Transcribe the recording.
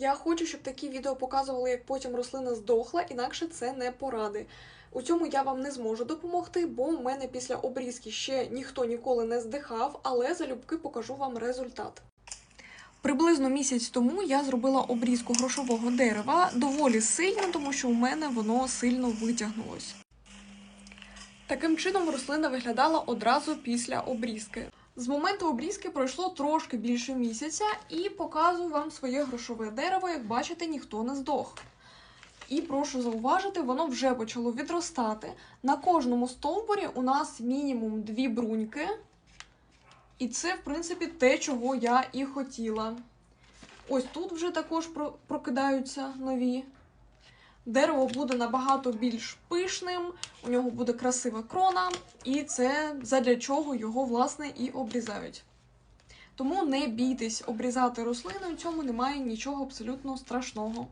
Я хочу, щоб такі відео показували, як потім рослина здохла, інакше це не поради. У цьому я вам не зможу допомогти, бо в мене після обрізки ще ніхто ніколи не здихав, але залюбки покажу вам результат. Приблизно місяць тому я зробила обрізку грошового дерева доволі сильно, тому що у мене воно сильно витягнулось. Таким чином рослина виглядала одразу після обрізки. З моменту обрізки пройшло трошки більше місяця, і показую вам своє грошове дерево. Як бачите, ніхто не здох. І прошу зауважити, воно вже почало відростати. На кожному стовбурі у нас мінімум дві бруньки. І це, в принципі, те, чого я і хотіла. Ось тут вже також прокидаються нові. Дерево буде набагато більш пишним, у нього буде красива крона, і це задля чого його, власне, і обрізають. Тому не бійтесь обрізати рослину, у цьому немає нічого абсолютно страшного.